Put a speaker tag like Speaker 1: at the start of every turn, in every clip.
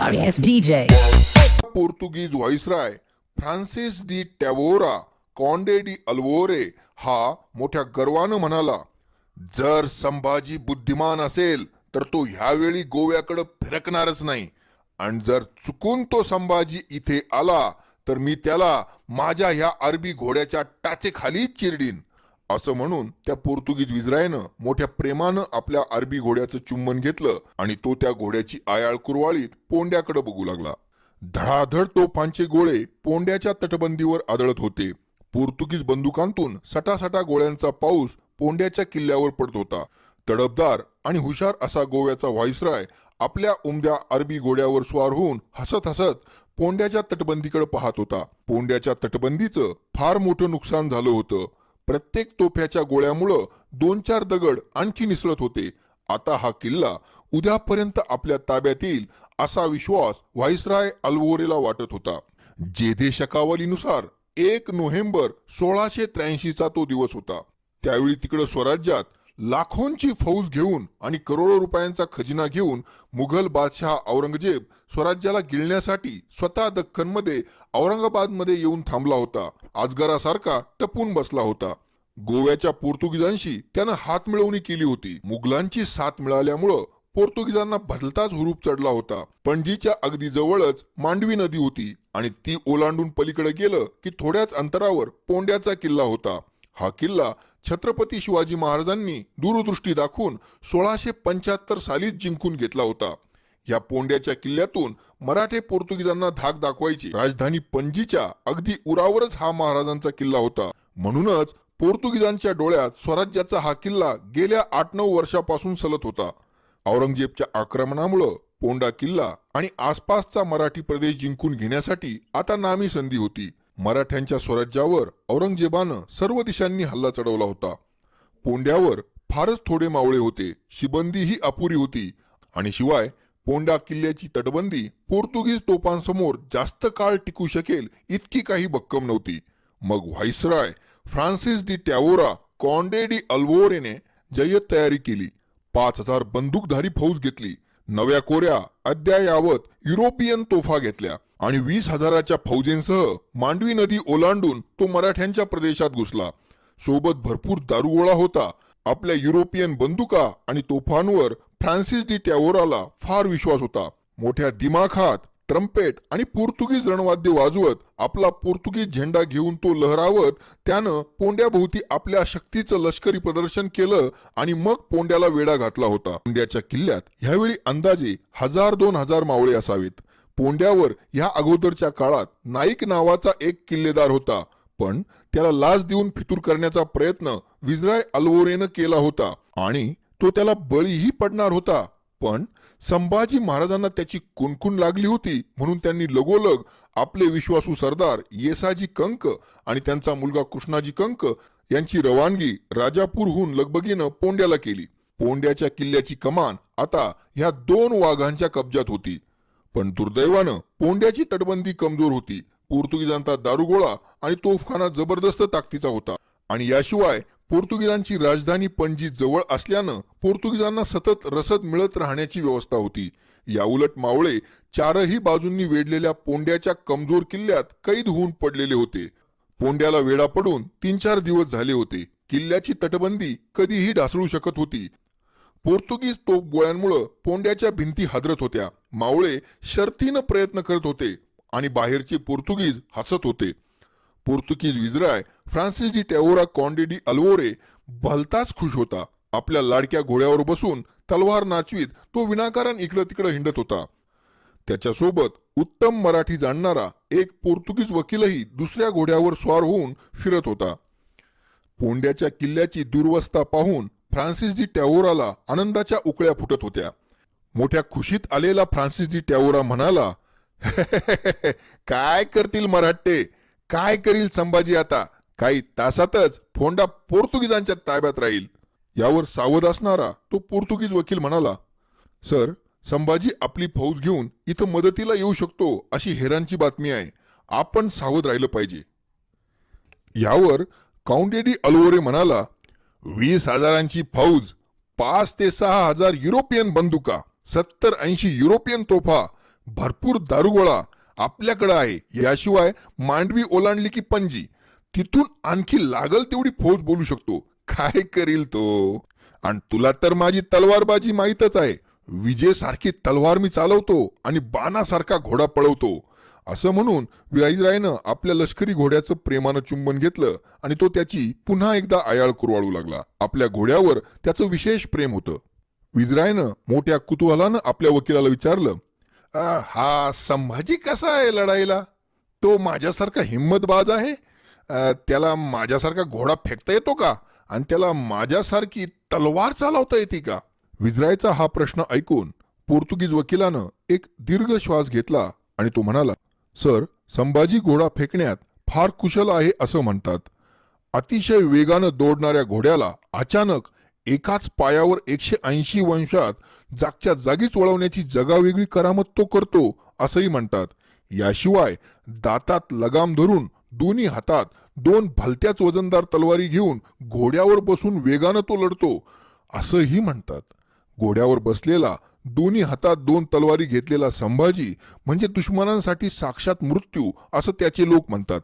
Speaker 1: sorry ass DJ.
Speaker 2: पोर्तुगीज viceroy Francis de Tavora Conde de Alvor हा मोठ्या गर्वानं म्हणाला जर संभाजी बुद्धिमान असेल तर तो ह्यावेळी गोव्याकडे फिरकणारच नाही. आणि जर चुकून तो संभाजी इथे आला तर मी त्याला माझ्या ह्या अरबी घोड्याच्या टाचेखाली चिरडीन. असं म्हणून त्या पोर्तुगीज विजरायनं मोठ्या प्रेमानं आपल्या अरबी घोड्याचं चुंबन घेतलं आणि तो त्या घोड्याची आयाळ कुरवाळीत पोंड्याकडे बघू लागला. धडाधड तोफांचे गोळे पोंड्याच्या तटबंदीवर आदळत होते. पोर्तुगीज बंदुकांतून सटासटा गोळ्यांचा पाऊस पोंड्याच्या किल्ल्यावर पडत होता. तडबदार आणि हुशार असा गोव्याचा व्हाईसराय आपल्या उमद्या अरबी घोड्यावर स्वार होऊन हसत हसत पोंड्याच्या तटबंदीकडे पाहत होता. पोंड्याच्या तटबंदीचं फार मोठं नुकसान झालं होतं. प्रत्येक तोफ्याच्या गोळ्यामुळं दोन चार दगड आणखी निसळत होते. आता हा किल्ला उद्यापर्यंत आपल्या ताब्यात येईल असा विश्वास व्हाईसराय अल्वोरेला वाटत होता. जेधे शकावलीनुसार एक नोव्हेंबर सोळाशे त्र्याऐंशीचा तो दिवस होता. त्यावेळी तिकडं स्वराज्यात लाखोंची फौज घेऊन आणि करोडो रुपयांचा खजिना घेऊन मुघल बादशहा औरंगजेब स्वराज्याला गिळण्यासाठी स्वतः दख्खनमध्ये औरंगाबादमध्ये येऊन थांबला होता. आजगरासारखा टपून बसला होता. गोव्याच्या पोर्तुगीजांशी त्यानं हात मिळवणी केली होती. मुघलांची साथ मिळाल्यामुळं पोर्तुगीजांना भलताच हुरूप चढला होता. पणजीच्या अगदी जवळच मांडवी नदी होती आणि ती ओलांडून पलीकडे गेलं की थोड्याच अंतरावर पोंड्याचा किल्ला होता. हा किल्ला छत्रपती शिवाजी महाराजांनी दूरदृष्टी दाखवून सोळाशे पंच्याहत्तर सालीच जिंकून घेतला होता. या पोंड्याच्या किल्ल्यातून मराठे पोर्तुगीजांना धाक दाखवायची राजधानी पणजीच्या अगदी उरावरच हा महाराजांचा किल्ला होता. म्हणूनच पोर्तुगीजांच्या डोळ्यात स्वराज्याचा हा किल्ला गेल्या आठ नऊ वर्षापासून सलत होता. औरंगजेबच्या आक्रमणामुळं पोंडा किल्ला आणि आसपासचा मराठी प्रदेश जिंकून घेण्यासाठी आता नामी संधी होती. मराठ्यांच्या स्वराज्यावर औरंगजेबानं सर्व दिशांनी हल्ला चढवला होता. पोंड्यावर फारच थोडे मावळे होते. शिबंदी ही अपुरी होती. आणि शिवाय पोंडा किल्ल्याची तटबंदी पोर्तुगीज तोफांसमोर जास्त काळ टिकू शकेल इतकी काही भक्कम नव्हती. मग viceroy Francis de Tavora Conde de अल्वोरेने जय्यत तयारी केली. पाच हजार बंदूकधारी फौज घेतली. नव्या कोऱ्या अद्ययावत युरोपियन तोफा घेतल्या. आणि वीस हजाराच्या फौजेंसह मांडवी नदी ओलांडून तो मराठ्यांच्या प्रदेशात घुसला. सोबत भरपूर दारुगोळा होता. आपल्या युरोपियन बंदुका आणि तोफांवर फ्रान्सिस डी टॅवोराला फार विश्वास होता. मोठ्या दिमाखात ट्रम्पेट आणि पोर्तुगीज रणवाद्य वाजवत आपला पोर्तुगीज झेंडा घेऊन तो लहरावत त्यानं पोंड्याभोवती आपल्या शक्तीचं लष्करी प्रदर्शन केलं आणि मग पोंड्याला वेढा घातला होता. पोंड्याच्या किल्ल्यात ह्यावेळी अंदाजे हजार दोन हजार मावळे असावेत. पोंड्यावर ह्या अगोदरच्या काळात नाईक नावाचा एक किल्लेदार होता. पण त्याला लाच देऊन फितूर करण्याचा प्रयत्न विजराय अल्वोरेनं केला होता आणि तो त्याला बळीही पडणार होता. पण संभाजी महाराजांना त्याची कुणकुण लागली होती म्हणून त्यांनी लगोलग आपले विश्वासू सरदार येसाजी कंक आणि त्यांचा मुलगा कृष्णाजी कंक यांची रवानगी राजापूरहून लगबगीनं पोंड्याला केली. पोंड्याच्या किल्ल्याची कमान आता ह्या दोन वाघांच्या कब्जात होती. पण दुर्दैवानं पोंड्याची तटबंदी कमजोर होती. पोर्तुगीजांचा दारुगोळा आणि तोफखाना जबरदस्त ताकदीचा होता. आणि याशिवाय पोर्तुगीजांची राजधानी पणजी जवळ असल्यानं पोर्तुगीजांना सतत रसद मिळत राहण्याची व्यवस्था होती. याउलट मावळे चारही बाजूंनी वेढलेल्या पोंड्याच्या कमजोर किल्ल्यात कैद होऊन पडलेले होते. पोंड्याला वेढा पडून तीन चार दिवस झाले होते. किल्ल्याची तटबंदी कधीही ढासळू शकत होती. पोर्तुगीज तोफ गोळ्यांमुळं पोंड्याच्या भिंती हादरत होत्या. मावळे शर्तीनं प्रयत्न करत होते आणि बाहेरचे पोर्तुगीज हसत होते. पोर्तुगीज विजराय Francis de Tavora Conde de Alvor भलताच खुश होता. आपल्या लाडक्या घोड्यावर बसून तलवार नाचवीत तो विनाकारण इकडं तिकडं हिंडत होता. त्याच्यासोबत उत्तम मराठी जाणणारा एक पोर्तुगीज वकीलही दुसऱ्या घोड्यावर स्वार होऊन फिरत होता. पोंड्याच्या किल्ल्याची दुर्वस्था पाहून फ्रान्सिस डी टॅओराला आनंदाच्या उकळ्या फुटत होत्या. मोठ्या खुशीत आलेला फ्रान्सिस डी म्हणाला काय करतील मराठे? काय करील संभाजी आता? काही तासातच फोंडा पोर्तुगीजांच्या ताब्यात राहील. यावर सावध असणारा तो पोर्तुगीज वकील म्हणाला सर संभाजी आपली फौज घेऊन इथं मदतीला येऊ शकतो अशी हेरांची बातमी आहे. आपण सावध राहिलं पाहिजे. यावर काउंडेडी अल्वोरे म्हणाला वीस हजारांची फौज पाच ते सहा हजार युरोपियन बंदुका सत्तर ऐंशी युरोपियन तोफा भरपूर दारुगोळा आपल्याकडे आहे. याशिवाय मांडवी ओलांडली की पणजी. तिथून आणखी लागल तेवढी फौज बोलू शकतो. काय करील तो? आणि तुला तर माझी तलवारबाजी माहीतच आहे. विजेसारखी तलवार मी चालवतो आणि बाणासारखा घोडा पळवतो. असं म्हणून विराईजरायनं आपल्या लष्करी घोड्याचं प्रेमानं चुंबन घेतलं आणि तो त्याची पुन्हा एकदा आयाळ कुरवाळू लागला. आपल्या घोड्यावर त्याचं विशेष प्रेम होतं. विजरायनं मोठ्या कुतूहलानं आपल्या वकिलाला विचारलं हा संभाजी कसा आहे लढाईला? तो माझ्यासारखा हिंमतबाज आहे? त्याला माझ्यासारखा घोडा फेकता येतो का? आणि त्याला माझ्यासारखी तलवार चालवता येते का? विजरायचा हा प्रश्न ऐकून पोर्तुगीज वकिलानं एक दीर्घ श्वास घेतला आणि तो म्हणाला सर संभाजी घोडा फेकण्यात फार कुशल आहे असं म्हणतात. अतिशय वेगानं दौडणाऱ्या घोड्याला अचानक एकाच पायावर एकशे ऐंशी वंशात जागच्या जागीच वळवण्याची जगावेगळी करामत तो करतो असंही म्हणतात. याशिवाय दातात लगाम धरून दोन्ही हातात दोन भलत्याच वजनदार तलवारी घेऊन घोड्यावर बसून वेगानं तो लढतो असंही म्हणतात. घोड्यावर बसलेला दोन्ही हातात दोन तलवारी घेतलेला संभाजी म्हणजे दुश्मनांसाठी साक्षात मृत्यू असं त्याचे लोक म्हणतात.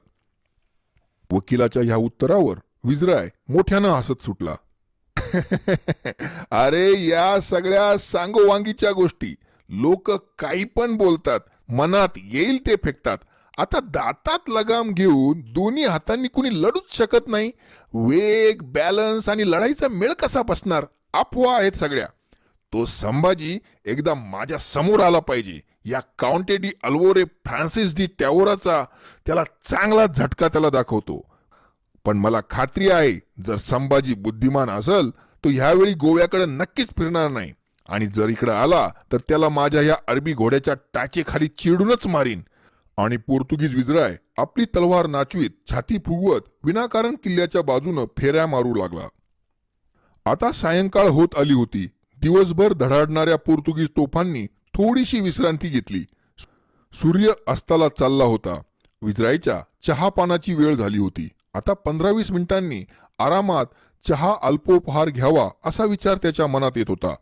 Speaker 2: वकिलाच्या ह्या उत्तरावर विजराय मोठ्यानं हसत सुटला. अरे या सगळ्या सांगोवांगीच्या गोष्टी. लोक काही पण बोलतात मनात येईल ते फेकतात. आता दातात लगाम घेऊन दोन्ही हातांनी कुणी लढूच शकत नाही. वेग बॅलन्स आणि लढाईचा मेळ कसा बसणार? अफवा आहेत सगळ्या. तो संभाजी एकदा माझ्यासमोर आला पाहिजे. या Conde de Alvor Francis de टॅवोराचा त्याला चांगला झटका त्याला दाखवतो. पण मला खात्री आहे जर संभाजी बुद्धिमान असेल तो ह्यावेळी गोव्याकडे नक्कीच फिरणार नाही. आणि जर इकडे आला तर त्याला माझ्या या अरबी घोड्याच्या टाचेखाली चिडूनच मारीन. आणि पोर्तुगीज विजराय आपली तलवार नाचवीत छाती फुगवत विनाकारण किल्ल्याच्या बाजूनं फेऱ्या मारू लागला. आता सायंकाळ होत आली होती. दिवसभर धडाडणाऱ्या पोर्तुगीज तोफांनी थोडीशी विश्रांती घेतली. सूर्य अस्ताला चालला होता. विजरायच्या चहापानाची वेळ झाली होती. आता पंधरा वीस मिनिटांनी आरामात चहा अल्पोपहार घ्यावा असा विचार त्याच्या मनात येत होता.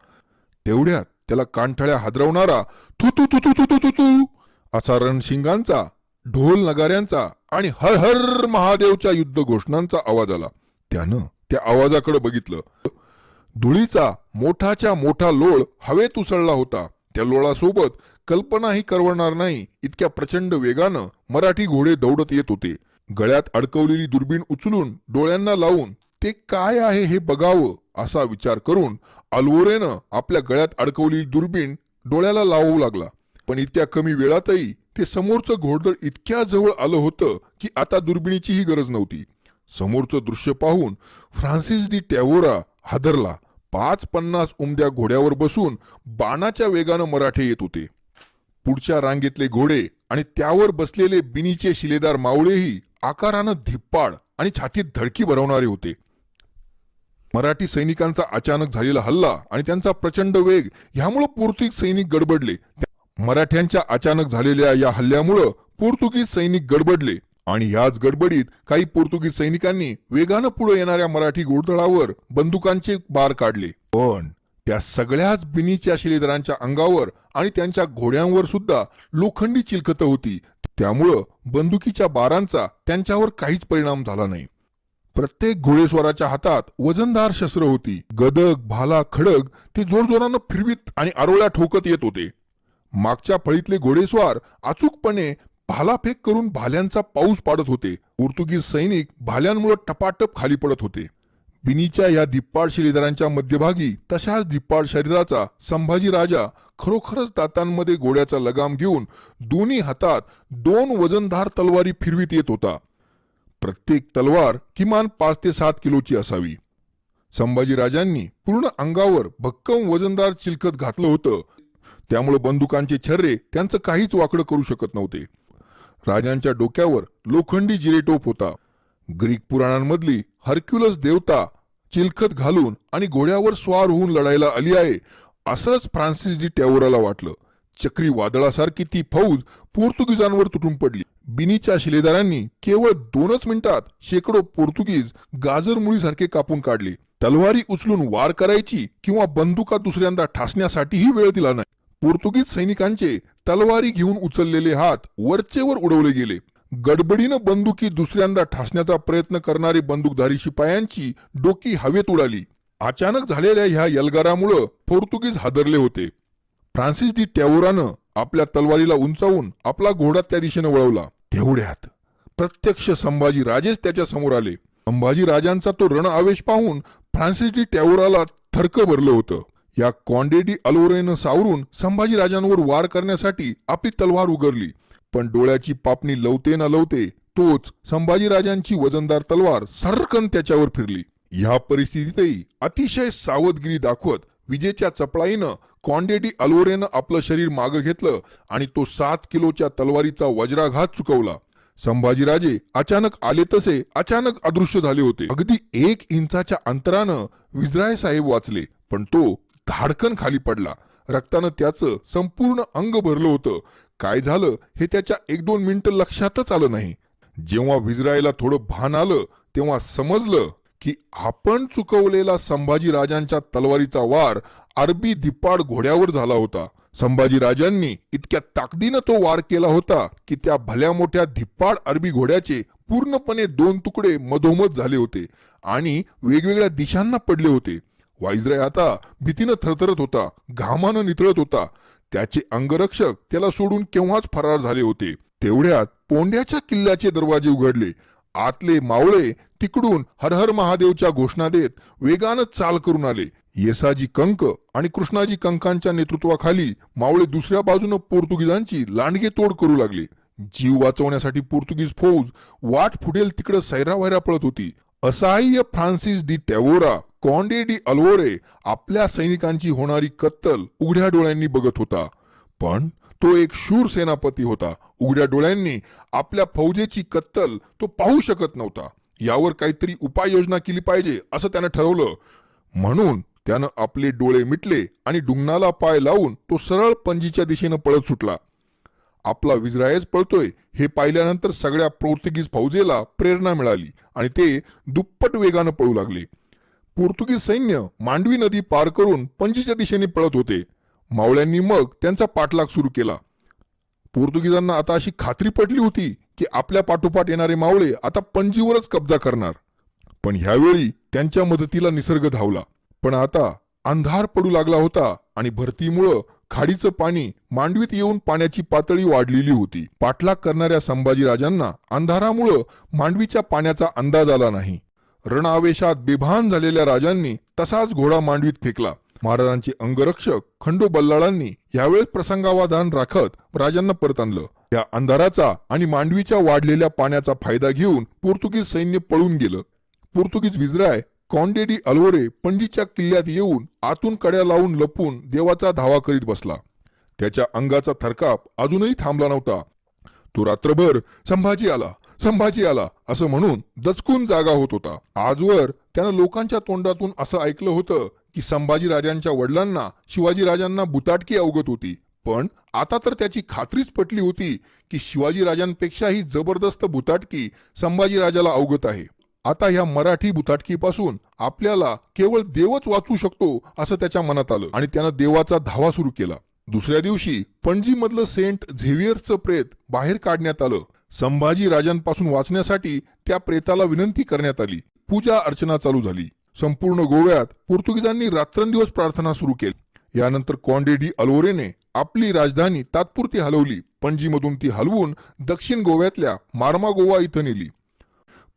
Speaker 2: तेवढ्यात त्याला कानठळ्या हादरवणारा थुतू थुतू थुतू थुतू असा रणशिंगांचा ढोल नगाऱ्यांचा आणि हर हर महादेवच्या युद्ध घोषणांचा आवाज आला. त्यानं त्या आवाजाकडे बघितलं. धुळीचा मोठाच्या मोठा लोळ हवेत उसळला होता. त्या लोळासोबत कल्पनाही करवणार नाही इतक्या प्रचंड वेगानं मराठी घोडे दौडत येत होते. गळ्यात अडकवलेली दुर्बीण उचलून डोळ्यांना लावून ते काय आहे हे बघावं असा विचार करून अल्वोरेनं आपल्या गळ्यात अडकवलेली दुर्बीण डोळ्याला लावू लागला. पण इतक्या कमी वेळातही ते समोरचं घोडदळ इतक्या जवळ आलं होतं की आता दुर्बिणीचीही गरज नव्हती. समोरचं दृश्य पाहून फ्रान्सिस डी टॅवोरा हादरला. पाच पन्नास उमद्या घोड्यावर बसून बाणाच्या वेगानं मराठे येत होते. पुढच्या रांगेतले घोडे आणि त्यावर बसलेले बिनीचे शिलेदार मावळेही आकारानं धिप्पाड आणि छातीत धडकी भरवणारे होते. मराठी सैनिकांचा अचानक झालेला हल्ला आणि त्यांचा प्रचंड वेग ह्यामुळं पोर्तुगीज सैनिक गडबडले. मराठ्यांच्या अचानक झालेल्या या हल्ल्यामुळं पोर्तुगीज सैनिक गडबडले आणि याच गडबडीत काही पोर्तुगीज सैनिकांनी वेगानं पुढे येणाऱ्या मराठी घोडदळावर बंदुकांचे बार काढले. पण त्या सगळ्याच बिनीच्या शिलेदारांच्या अंगावर आणि त्यांच्या घोड्यांवर सुद्धा लोखंडी चिलखतं होती. त्यामुळं बंदुकीच्या बारांचा त्यांच्यावर काहीच परिणाम झाला नाही. प्रत्येक घोडेस्वाराच्या हातात वजनदार शस्त्र होती. गदक भाला खडग ते जोरजोरानं फिरवीत आणि आरोळ्या ठोकत येत होते. मागच्या फळीतले घोडेस्वार अचूकपणे भालाफेक करून भाल्यांचा पाऊस पाडत होते. पोर्तुगीज सैनिक भाल्यांमुळे टपाटप खाली पडत होते. बिनीच्या या दिप्पाड शिलेदारांच्या मध्यभागी तशाच दिप्पाड शरीराचा संभाजी राजा खरोखरच दातांमध्ये घोड्याचा लगाम घेऊन दोन्ही हातात दोन वजनदार तलवारी फिरवीत येत होता. प्रत्येक तलवार किमान पाच ते सात किलोची असावी. संभाजीराजांनी पूर्ण अंगावर भक्कम वजनदार चिलखत घातलं होतं. त्यामुळे बंदुकांचे छर्रे त्यांचं काहीच वाकडं करू शकत नव्हते. राजांच्या डोक्यावर लोखंडी जिरेटोप होता. ग्रीक पुराणांमधली हर्क्युलस देवता चिलखत घालून आणि घोड्यावर स्वार होऊन लढायला आली आहे असंच फ्रान्सिस डी टॅवोराला वाटलं. चक्री वादळासारखी ती फौज पोर्तुगीजांवर तुटून पडली. बिनीच्या शिलेदारांनी केवळ दोनच मिनिटात शेकडो पोर्तुगीज गाजरमुळीसारखे कापून काढले. तलवारी उचलून वार करायची किंवा बंदुका दुसऱ्यांदा ठासण्यासाठीही वेळ दिला नाही. पोर्तुगीज सैनिकांचे तलवारी घेऊन उचललेले हात वरचेवर उडवले गेले. गडबडीनं बंदुकी दुसऱ्यांदा ठासण्याचा प्रयत्न करणारी बंदूकधारी शिपायांची डोकी हवेत उडाली. अचानक झालेल्या ह्या यलगारामुळं पोर्तुगीज हादरले होते. फ्रान्सिस डी टॅवोरानं आपल्या तलवारीला उंचावून आपला घोडा त्या दिशेनं वळवला. तेवढ्यात प्रत्यक्ष संभाजी राजेच त्याच्यासमोर आले. संभाजी राजांचा तो रण आवेश पाहून फ्रान्सिस डी टॅवोराला थरक भरलं होतं. या कॉन्डेडी अलोरेनं सावरून संभाजी राजांवर वार करण्यासाठी आपली तलवार उगरली. पण डोळ्याची पापणी लवते ना लवते तोच संभाजीराजांची वजनदार तलवार सर्रकन त्याच्यावर फिरली. ह्या परिस्थितीतही अतिशय सावधगिरी दाखवत विजेच्या चपळाईनं कॉन्डेडी अलोरेनं आपलं शरीर मागं घेतलं आणि तो सात किलोच्या तलवारीचा वज्राघात चुकवला. संभाजीराजे अचानक आले तसे अचानक अदृश्य झाले होते. अगदी एक इंचाच्या अंतरानं विजराय साहेब वाचले पण तो धाडकन खाली पडला. रक्तानं त्याचं संपूर्ण अंग भरलं होतं. काय झालं हे त्याच्या एक दोन मिनिटं लक्षातच आलं नाही. जेव्हा विजरायला थोडं भान आलं तेव्हा समजलं की आपण चुकवलेला संभाजी राजांच्या तलवारीचा वार अरबी दिपाड घोड्यावर झाला होता. संभाजी राजांनी इतक्या ताकदीनं तो वार केला होता की त्या भल्या मोठ्या धिप्पाड अरबी घोड्याचे पूर्णपणे दोन तुकडे मधोमध झाले होते आणि वेगवेगळ्या दिशांना पडले होते. वाईजराय आता भीतीनं थरथरत होता घामानं नितळत होता. त्याचे अंगरक्षक त्याला सोडून केव्हाच फरार झाले होते. तेवढ्यात पोंड्याच्या किल्ल्याचे दरवाजे उघडले. आतले मावळे तिकडून हरहर महादेवच्या घोषणा देत वेगानं चाल करून आले. येसाजी कंक आणि कृष्णाजी कंकांच्या नेतृत्वाखाली मावळे दुसऱ्या बाजूनं पोर्तुगीजांची लांडगे तोड करू लागले. जीव वाचवण्यासाठी पोर्तुगीज फौज वाट फुटेल तिकडं सैरावैरा पळत होती. असहाय्य Francis de Tavora Conde de Alvor आपल्या सैनिकांची होणारी कत्तल उघड्या डोळ्यांनी बघत होता. पण तो एक शूर सेनापती होता. उघड्या डोळ्यांनी आपल्या फौजेची कत्तल तो पाहू शकत नव्हता. यावर काहीतरी उपाययोजना केली पाहिजे असं त्यानं ठरवलं. म्हणून त्यानं आपले डोळे मिटले आणि डुंगणाला पाय लावून तो सरळ पणजीच्या दिशेनं पळत सुटला. आपला विजरायच पळतोय हे पाहिल्यानंतर सगळ्या पोर्तुगीज फौजेला प्रेरणा मिळाली आणि ते दुप्पट वेगानं पळू लागले. पोर्तुगीज सैन्य मांडवी नदी पार करून पणजीच्या दिशेने पळत होते. मावळ्यांनी मग त्यांचा पाठलाग सुरू केला. पोर्तुगीजांना आता अशी खात्री पटली होती की आपल्या पाठोपाठ येणारे मावळे आता पणजीवरच कब्जा करणार. पण ह्यावेळी त्यांच्या मदतीला निसर्ग धावला. पण आता अंधार पडू लागला होता आणि भरतीमुळं खाडीचं पाणी मांडवीत येऊन पाण्याची पातळी वाढलेली होती. पाठलाग करणाऱ्या संभाजीराजांना अंधारामुळं मांडवीच्या पाण्याचा अंदाज आला नाही. रणआवेशात बेभान झालेल्या राजांनी तसाच घोडा मांडवीत फेकला. महाराजांचे अंगरक्षक खंडो बल्लाळांनी यावेळेस प्रसंगावाधान राखत राजांना परत आणलं. या अंधाराचा आणि मांडवीच्या वाढलेल्या पाण्याचा फायदा घेऊन पोर्तुगीज सैन्य पळून गेलं. पोर्तुगीज विजराय कॉन्डेडी अल्वोरे पणजीच्या किल्ल्यात येऊन आतून कड्या लावून लपून देवाचा धावा करीत बसला. त्याच्या अंगाचा थरकाप अजूनही थांबला नव्हता. तो रात्रभर संभाजी आला. संभाजी आला असं म्हणून दचकून जागा होत होता. आजवर त्यानं लोकांच्या तोंडातून असं ऐकलं होतं की संभाजी राजांच्या वडिलांना शिवाजी राजांना बुताटकी अवगत होती. पण आता तर त्याची खात्रीच पटली होती की शिवाजी राजांपेक्षाही जबरदस्त बुताटकी संभाजी राजाला अवगत आहे. आता ह्या मराठी बुताटकीपासून आपल्याला केवळ देवच वाचू शकतो असं त्याच्या मनात आलं आणि त्यानं देवाचा धावा सुरू केला. दुसऱ्या दिवशी पणजीमधलं सेंट झेवियरचं प्रेत बाहेर काढण्यात आलं. संभाजी राजांपासून वाचण्यासाठी त्या प्रेताला विनंती करण्यात आली. पूजा अर्चना चालू झाली. संपूर्ण गोव्यात पोर्तुगीजांनी रात्रंदिवस प्रार्थना सुरू केली. यानंतर कॉन्डेडी अलोरेने आपली राजधानी तात्पुरती हलवली. पणजीमधून ती हलवून दक्षिण गोव्यातल्या मार्मा गोवा इथं नेली.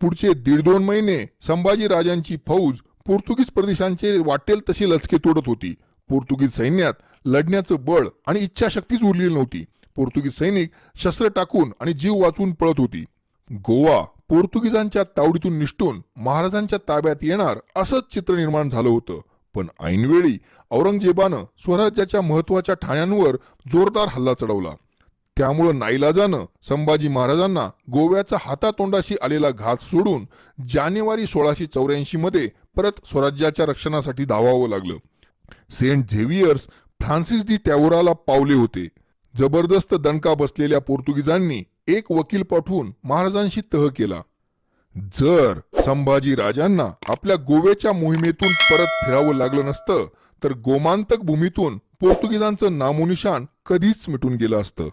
Speaker 2: पुढचे दीड दोन महिने संभाजी राजांची फौज पोर्तुगीज प्रदेशांचे वाटेल तशी लचके तोडत होती. पोर्तुगीज सैन्यात लढण्याचं बळ आणि इच्छाशक्तीच उरलेली नव्हती. पोर्तुगीज सैनिक शस्त्र टाकून आणि जीव वाचून पळत होती. गोवा पोर्तुगीजांच्या तावडीतून निष्ठून महाराजांच्या ताब्यात येणार असंच चित्र निर्माण झालं होतं. पण ऐनवेळी औरंगजेबानं स्वराज्याच्या महत्त्वाच्या ठाण्यांवर जोरदार हल्ला चढवला. त्यामुळं नाईलाजानं संभाजी महाराजांना गोव्याचा हातातोंडाशी आलेला घात सोडून जानेवारी सोळाशे चौऱ्याऐंशी मध्ये परत स्वराज्याच्या रक्षणासाठी धावावं लागलं. सेंट झेवियर्स फ्रान्सिस डी टॅवोराला पावले होते. जबरदस्त दणका बसलेल्या पोर्तुगीजांनी एक वकील पाठवून महाराजांशी तह केला. जर संभाजी राजांना आपल्या गोव्याच्या मोहिमेतून परत फिरावं लागलं नसतं तर गोमांतक भूमीतून पोर्तुगीजांचं नामोनिशान कधीच मिटून गेलं असतं.